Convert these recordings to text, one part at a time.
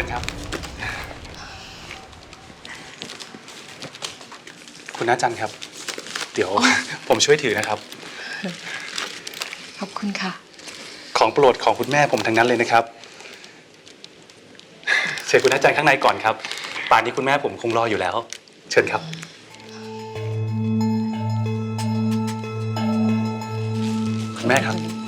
ชิญครับ คุณน้าจันครับ เดี๋ยวผมช่วยถือนะครับ ขอบคุณค่ะ ของโปรดของคุณแม่ผมทั้งนั้นเลยนะครับเชิญคุณน้าจันข้างในก่อนครับ ป่านนี้คุณแม่ผมคงรออยู่แล้ว เชิญครับ คุณแม่ครับ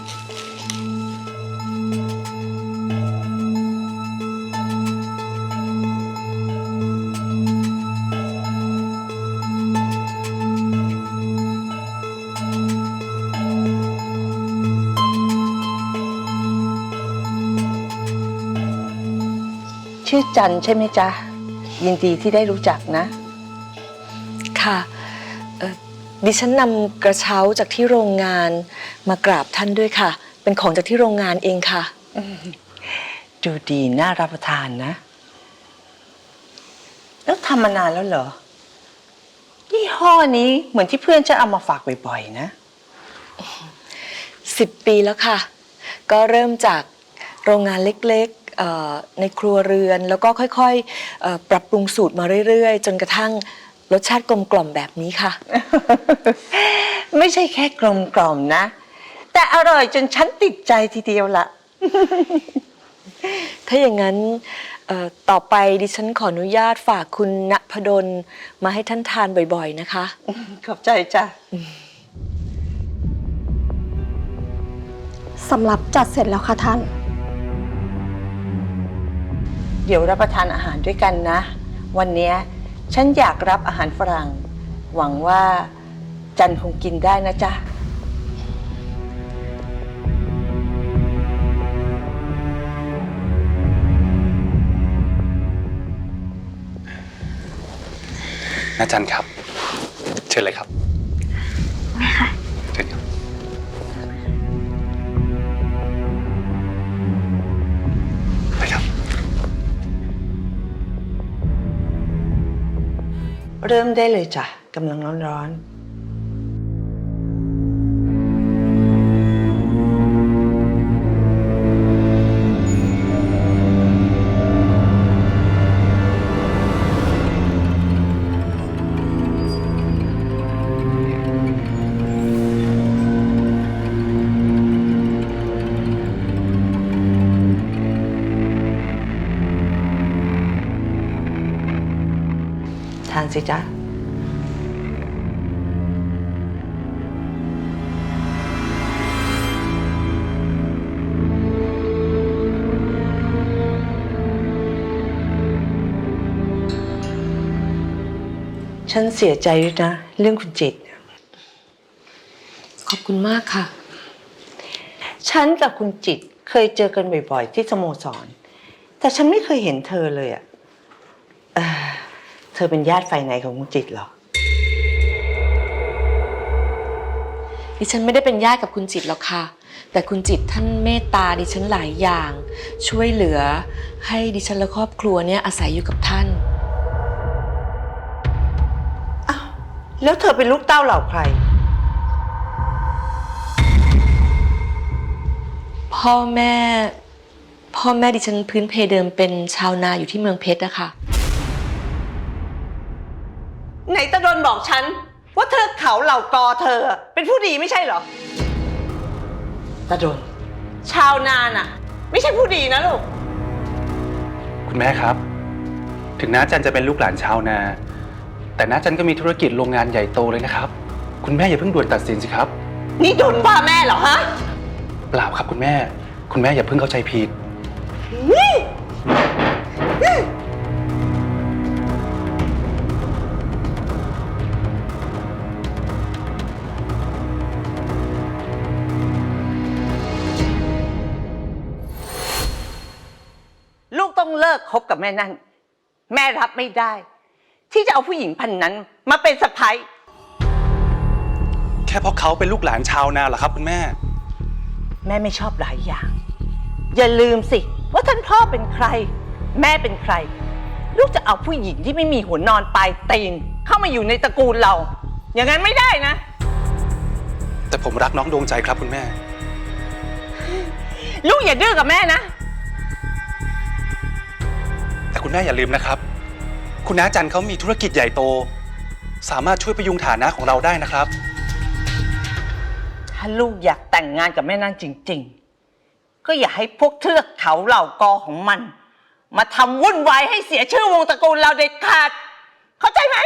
ชื่อจันใช่ไหมจ๊ะ ยินดีที่ได้รู้จักนะ ค่ะเอ่อดิฉันนำกระเช้าจากที่โรงงานมากราบท่านด้วยค่ะ เป็นของจากที่โรงงานเองค่ะ ดูดีน่ารับประทานนะ แล้วทำมานานแล้วเหรอยี่ห้อนี้เหมือนที่เพื่อนจะเอามาฝากบ่อยๆนะ สิบปีแล้วค่ะ ก็เริ่มจากโรงงานเล็กๆเอ่อ ในครัวเรือน แล้วก็ค่อยๆเอ่อปรับปรุงสูตรมาเรื่อยๆ จนกระทั่งรสชาติกลมกล่อมแบบนี้ค่ะ ไม่ใช่แค่กลมกล่อมนะ แต่อร่อยจนฉันติดใจทีเดียวละ ถ้าอย่างนั้นเอ่อต่อไปดิฉันขออนุญาตฝากคุณณพดลมาให้ท่านทานบ่อยๆนะคะ ขอบใจจ้ะ สำหรับจัดเสร็จแล้วค่ะท่านเดี๋ยวรับประทานอาหารด้วยกันนะ วันเนี้ยฉันอยากรับอาหารฝรั่ง หวังว่าจันคงกินได้นะจ๊ะน้าจันครับ เชิญเลยครับเชิญครั เริ่มได้เลยจ้ะกำลังร้อนๆ ทานสิจ๊ะ ฉันเสียใจด้วยนะ เรื่องคุณจิต ขอบคุณมากค่ะ ฉันกับคุณจิตเคยเจอกันบ่อยๆ ที่สโมสร แต่ฉันไม่เคยเห็นเธอเลยอะเอ่อเธ อเป็นญาติฝ่ายไหนของคุณจิตเหรอ ดิฉันไม่ได้เป็นญาติกับคุณจิตหรอกค่ะ แต่คุณจิตท่านเมตตาดิฉันหลายอย่าง ช่วยเหลือ ให้ดิฉันและครอบครัวเนี่ยอาศัยอยู่กับท่านแล้วเธอเป็นลูกเต้าเหล่าใคร พ่อแม่ พ่อแม่ดิฉันพื้นเพเดิมเป็นชาวนาอยู่ที่เมืองเพชรอะค่ะ ไหนตะดนบอกฉัน ว่าเธอเขาเหล่ากอเธอ เป็นผู้ดีไม่ใช่เหรอ ตะดน ชาวนาน่ะ ไม่ใช่ผู้ดีนะลูก คุณแม่ครับ ถึงน้าจันจะเป็นลูกหลานชาวนา แต่น้าจันก็มีธุรกิจโรงงานใหญ่โตเลยนะครับ คุณแม่อย่าเพิ่งด่วนตัดสินสิครับ นี่ดนว่าแม่เหรอฮะเปล่าครับคุณแม่ คุณแม่อย่าเพิ่งเข้าใจผิดลูก ต้องเลิกคบกับแม่นั่น แม่รับไม่ได้ ที่จะเอาผู้หญิงพันนั้นมาเป็นสะพ้ยแค่เพราะเขาเป็นลูกหลานชาวนาเหรอครับคุณแม่ แม่ไม่ชอบหลายอย่าง อย่าลืมสิ ว่าท่านพ่อเป็นใคร แม่เป็นใคร ลูกจะเอาผู้หญิงที่ไม่มีหัวนอนปลายตีนเข้ามาอยู่ในตระกูลเรา อย่างนั้นไม่ได้นะ แต่ผมรักน้องดวงใจครับคุณแม่ ลูกอย่าดื้อกับแม่นะ คุณแม่อย่าลืมนะครับ คุณน้าจันเขามีธุรกิจใหญ่โต สามารถช่วยประยุงฐานะของเราได้นะครับ ถ้าลูกอยากแต่งงานกับแม่นางจริง ๆ ก็อย่าให้พวกเทือกเขาเหล่ากอของมัน มาทำวุ่นวายให้เสียชื่อวงตระกูลเราเด็ดขาด เข้าใจไหม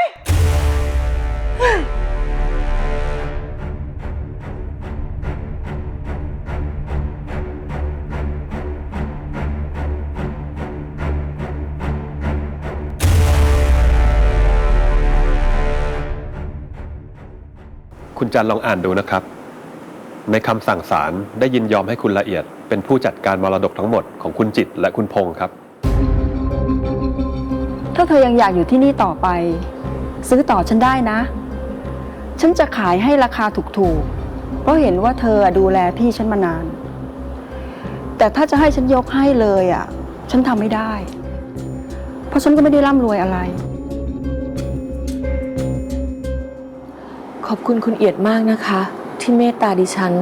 คุณจันลองอ่านดูนะครับ ในคำสั่งศาลได้ยินยอมให้คุณละเอียด เป็นผู้จัดการมรดกทั้งหมดของคุณจิตและคุณพงศ์ครับ ถ้าเธอยังอยากอยู่ที่นี่ต่อไป ซื้อต่อฉันได้นะ ฉันจะขายให้ราคาถูกๆ เพราะเห็นว่าเธอดูแลพี่ฉันมานาน แต่ถ้าจะให้ฉันยกให้เลยอะ ฉันทำไม่ได้ เพราะฉันก็ไม่ได้ร่ำรวยอะไร ขอบคุณคุณเอียดมากนะคะ ที่เมตตาดิฉัน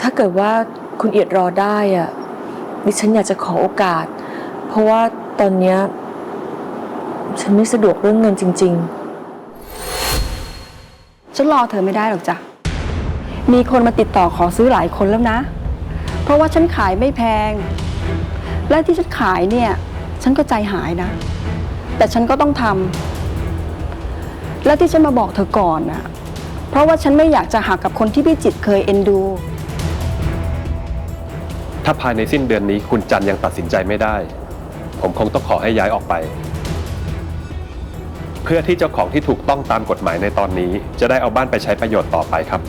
ถ้าเกิดว่าคุณเอียดรอได้อะดิฉันอยากจะขอโอกาส เพราะว่าตอนเนี้ยฉันไม่สะดวกเรื่องเงินจริงๆฉันรอเธอไม่ได้หรอกจ้ะ มีคนมาติดต่อขอซื้อหลายคนแล้วนะ เพราะว่าฉันขายไม่แพง และที่ฉันขายเนี่ย ฉันก็ใจหายนะ แต่ฉันก็ต้องทำ และที่ฉันมาบอกเธอก่อนนะเพราะว่าฉันไม่อยากจะหักกับคนที่พี่จิตรเคยเอ็นดู ถ้าภายในสิ้นเดือนนี้คุณจันยังตัดสินใจไม่ได้ ผมคงต้องขอให้ย้ายออกไป เพื่อที่เจ้าของที่ถูกต้องตามกฎหมายในตอนนี้ จะได้เอาบ้านไปใช้ประโยชน์ต่อไปครับ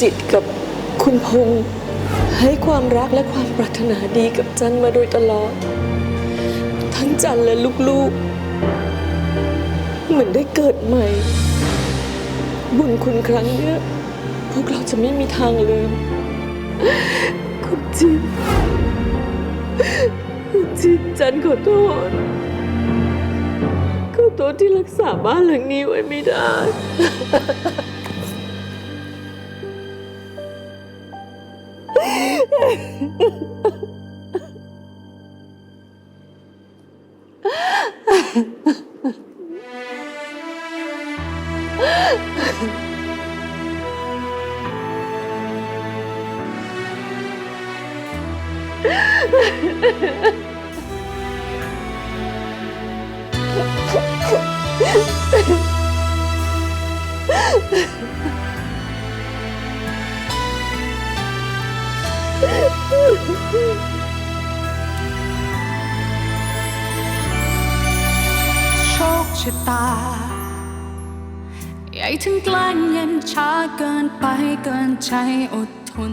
จิตกับคุณพงษ์ให้ความรักและความปรารถนาดีกับจันมาโดยตลอด ทั้งจันและลูกๆ เหมือนได้เกิดใหม่ บุญคุณครั้งเนี้ยพวกเราจะไม่มีทางลืมคุณจิตคุณจิตจันขอโทษขอโทษที่รักษาบ้านหลังนี้ไว้ไม่ได้ โชะตา ใหญ่ถึงแกล้งเย็นช้าเกินไปเกินใจอดทน